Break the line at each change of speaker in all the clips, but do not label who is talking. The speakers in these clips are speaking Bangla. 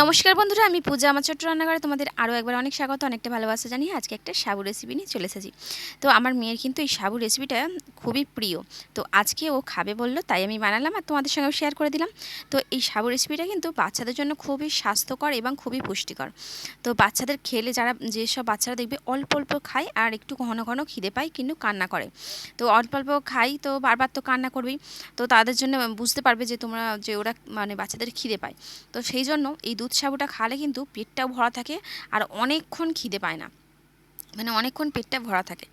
নমস্কার বন্ধুরা, আমি পূজা আমার ছোট্ট রান্নাঘরে। তোমাদের আরও একবার অনেক স্বাগত, অনেকটা ভালোবাসা জানি আজকে একটা সাবু রেসিপি নিয়ে চলে এসেছি। তো আমার মেয়ের কিন্তু এই সাবু রেসিপিটা খুবই প্রিয়। তো আজকে ও খাবে বলল, তাই আমি বানালাম আর তোমাদের সঙ্গেও শেয়ার করে দিলাম। তো এই সাবু রেসিপিটা কিন্তু বাচ্চাদের জন্য খুবই স্বাস্থ্যকর এবং খুবই পুষ্টিকর। তো বাচ্চাদের খেলে যারা যেসব বাচ্চারা দেখবে অল্প অল্প খায় আর একটু ঘন ঘন খিদে পায়, কিন্তু কান্না করে। তো অল্প অল্প খাই তো বারবার তো কান্না করবেই। তো তাদের জন্য বুঝতে পারবে যে তোমরা, যে ওরা মানে বাচ্চাদের খিদে পায়। তো সেই জন্য এই দুধ সাবুটা খালে কিন্তু পেটটাও ভরা থাকে আর অনেকক্ষণ খিদে পায় না। মানে অনেকক্ষণ পেটটা ভরা থাকে।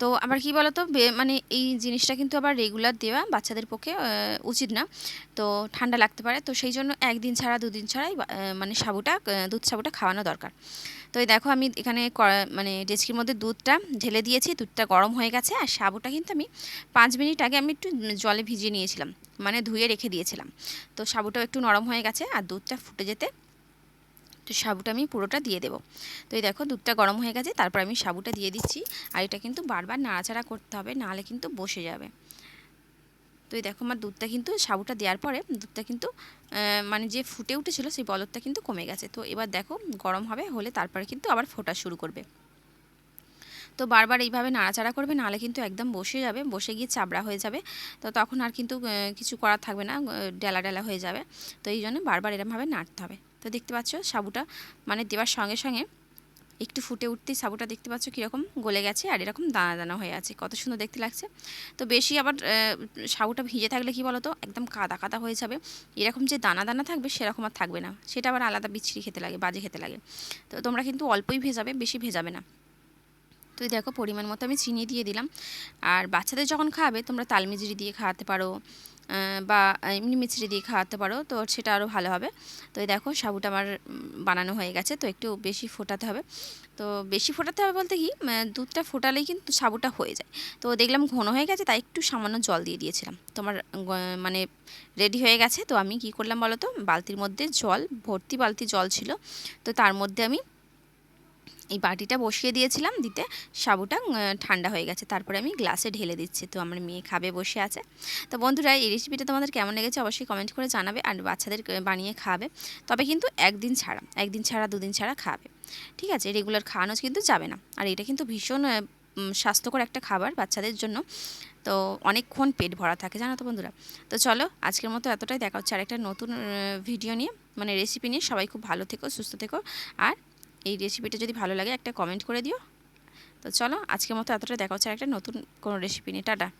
তো আবার কি বলতো? মানে এই জিনিসটা কিন্তু আবার রেগুলার দেওয়া বাচ্চাদের পক্ষে উচিত না। তো ঠান্ডা লাগতে পারে। তো সেই জন্য একদিন ছাড়া, দুদিন ছাড়াই মানে সাবুটা দুধ সাবুটা খাওয়ানো দরকার। তো এই দেখো আমি এখানে মানে ডেচকির মধ্যে দুধটা ঢেলে দিয়েছি। দুধটা গরম হয়ে গেছে আর সাবুটা কিন্তু আমি পাঁচ মিনিট আগে আমি একটু জলে ভিজিয়ে নিয়েছিলাম। মানে ধুয়ে রেখে দিয়েছিলাম। তো সাবুটাও একটু নরম হয়ে গেছে আর দুধটা ফুটে যেতে তো সাবুটা আমি পুরোটা দিয়ে দেবো। তো এই দেখো দুধটা গরম হয়ে গেছে, তারপর আমি সাবুটা দিয়ে দিচ্ছি। আর এটা কিন্তু বারবার নাড়াচাড়া করতে হবে, নাহলে কিন্তু বসে যাবে। তো এই দেখো আমার দুধটা কিন্তু সাবুটা দেওয়ার পরে দুধটা কিন্তু মানে যে ফুটে উঠেছিল সেই বলদটা কিন্তু কমে গেছে। তো এবার দেখো গরম হবে হলে তারপরে কিন্তু আবার ফোটা শুরু করবে। তো বারবার এইভাবে নাড়াচাড়া করবে, নাহলে কিন্তু একদম বসে যাবে, বসে গিয়ে চাবড়া হয়ে যাবে। তো তখন আর কিন্তু কিছু করার থাকবে না ডেলা ডেলা হয়ে যাবে। তো এই জন্য বারবার এরমভাবে নাড়তে হবে। তো দেখতে পাচ্ছ সাবুটা। মানে দেওয়ার সঙ্গে সঙ্গে একটু ফুটে উঠতেই সাবুটা দেখতে পাচ্ছ কীরকম গলে গেছে আর এরকম দানা দানা হয়ে আছে। কত সুন্দর দেখতে লাগছে। তো বেশি আবার সাবুটা ভিজে থাকলে কি বলো তো একদম কাদা কাদা হয়ে যাবে। এরকম যে দানা দানা থাকবে সেরকম আর থাকবে না। সেটা আবার আলাদা বিচ্ছিরি খেতে লাগে, বাজে খেতে লাগে। তো তোমরা কিন্তু অল্পই ভেজাবে, বেশি ভেজাবে না। তো দেখো পরিমাণ মতো আমি চিনি দিয়ে দিলাম। আর বাচ্চাদের যখন খাওয়াবে, তোমরা তালমিজরি দিয়ে খাওয়াতে পারো। বা এমনি মিচড়ি দিয়ে খাওয়াতে পারো, তো সেটা আরও ভালো হবে। তো এই দেখো, সাবুটা আমার বানানো হয়ে গেছে, তো একটু বেশি ফোটাতে হবে। তো বেশি ফোটাতে হবে বলতে কি দুধটা ফোটালেই কিন্তু সাবুটা হয়ে যায়। তো দেখলাম ঘন হয়ে গেছে, তাই একটু সামান্য জল দিয়ে দিয়েছিলাম। তোমার মানে রেডি হয়ে গেছে, তো আমি কি করলাম বলো তো, বালতির মধ্যে জল, ভর্তি বালতি জল ছিল, তো তার মধ্যে আমি এই বাটিটা বসিয়ে দিয়েছিলাম, দিতে সাবুটা ঠান্ডা হয়ে গেছে। তারপরে আমি গ্লাসে ঢেলে দিচ্ছি, তো আমার মেয়ে খাবে, বসে আছে। তো বন্ধুরা, এই রেসিপিটা তোমাদের কেমন লেগেছে অবশ্যই কমেন্ট করে জানাবে, আর বাচ্চাদের বানিয়ে খাবে। তবে কিন্তু একদিন ছাড়া একদিন ছাড়া, দুদিন ছাড়া খাবে। ঠিক আছে রেগুলার খাওয়ানো কিন্তু যাবে না। আর এটা কিন্তু ভীষণ স্বাস্থ্যকর একটা খাবার বাচ্চাদের জন্য। তো অনেকক্ষণ পেট ভরা থাকে, জানো তো বন্ধুরা। তো চলো, আজকের মতো এতটাই। দেখা হচ্ছে আর একটা নতুন ভিডিও নিয়ে মানে রেসিপি নিয়ে। সবাই খুব ভালো থেকো, সুস্থ থেকো, আর এই রেসিপিটা যদি ভালো লাগে একটা কমেন্ট করে দিও। তো চলো, আজকের মতো এতটা দেখা হচ্ছে একটা নতুন কোনো রেসিপি নিয়ে। টাটা।